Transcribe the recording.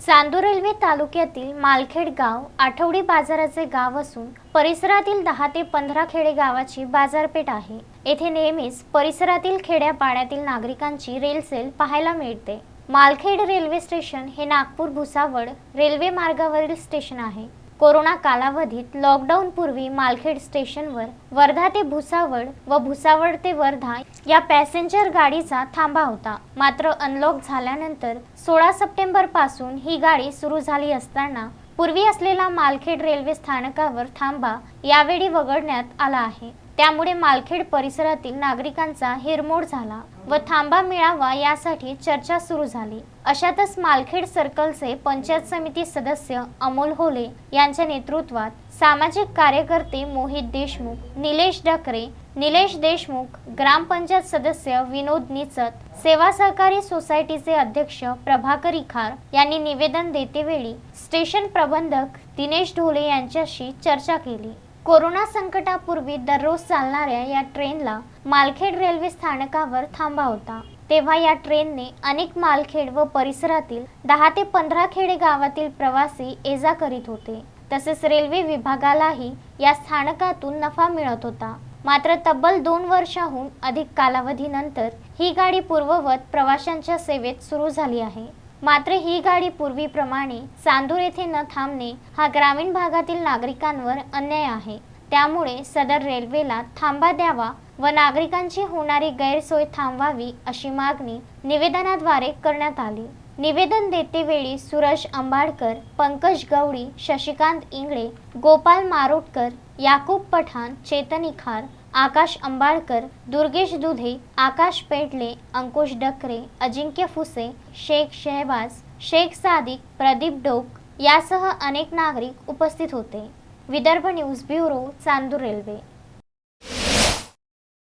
Chandur railway तालुक्यातील मालखेड गाव आठवडी बाजाराचे गाव असून परिसरातील दहा ते पंधरा खेडे गावाची बाजारपेठ आहे. येथे नेहमीच परिसरातील खेड्यापाड्यातील नागरिकांची रेलसेल पाहायला मिळते. मालखेड रेल्वे स्टेशन हे नागपूर भुसावळ रेल्वे मार्गावरील स्टेशन आहे. कोरोना कालावधीत लॉकडाऊन पूर्वी मालखेड स्टेशनवर वर्धा ते भुसावळ व भुसावळ ते वर्धा या पॅसेंजर गाडीचा थांबा होता. मात्र अनलॉक झाल्यानंतर सोळा सप्टेंबरपासून ही गाडी सुरू झाली असताना पूर्वी असलेला मालखेड रेल्वे स्थानकावर थांबा यावेळी वगळण्यात आला आहे. त्यामुळे मालखेड परिसरातील नागरिकांचा हिरमोड झाला व थांबा मिळावा यासाठी चर्चा सुरू झाली. अशातच मालखेड सर्कलचे पंचायत समिती सदस्य अमोल होले यांच्या नेतृत्वात सामाजिक कार्यकर्ते मोहित देशमुख निलेश डकरे निलेश देशमुख ग्रामपंचायत सदस्य विनोद निचत सेवा सहकारी सोसायटीचे अध्यक्ष प्रभाकर इखार यांनी निवेदन देतेवेळी स्टेशन प्रबंधक दिनेश ढोले यांच्याशी चर्चा केली. कोरोना संकटापूर्वी दररोज चालणाऱ्या या ट्रेनला मालखेड रेल्वे स्थानकावर थांबा होता. तेव्हा या ट्रेनने अनेक मालखेड व परिसरातील दहा ते पंधरा खेडे गावातील प्रवासी एजा करीत होते. तसेच रेल्वे विभागालाही या स्थानकातून नफा मिळत होता. मात्र तब्बल दोन वर्षाहून अधिक कालावधीनंतर ही गाडी पूर्ववत प्रवाशांच्या सेवेत सुरू झाली आहे. मात्र ही गाडी पूर्वीप्रमाणे चांदूर येथे न थांबणे हा ग्रामीण भागातील नागरिकांवर अन्याय आहे. त्यामुळे सदर रेल्वेला थांबा द्यावा व नागरिकांची होणारी गैरसोय थांबवावी अशी मागणी निवेदनाद्वारे करण्यात आली. निवेदन देतेवेळी सुरज अंबाडकर पंकज गवळी शशिकांत इंगळे गोपाल मारोटकर याकूब पठाण चेतन इखार आकाश अंबाळकर दुर्गेश दुधे आकाश पेटले अंकुश डकरे अजिंक्य फुसे शेख शहबाज शेख सादिक प्रदीप डोक यासह अनेक नागरिक उपस्थित होते. Vidarbha news bureau Chandur railway.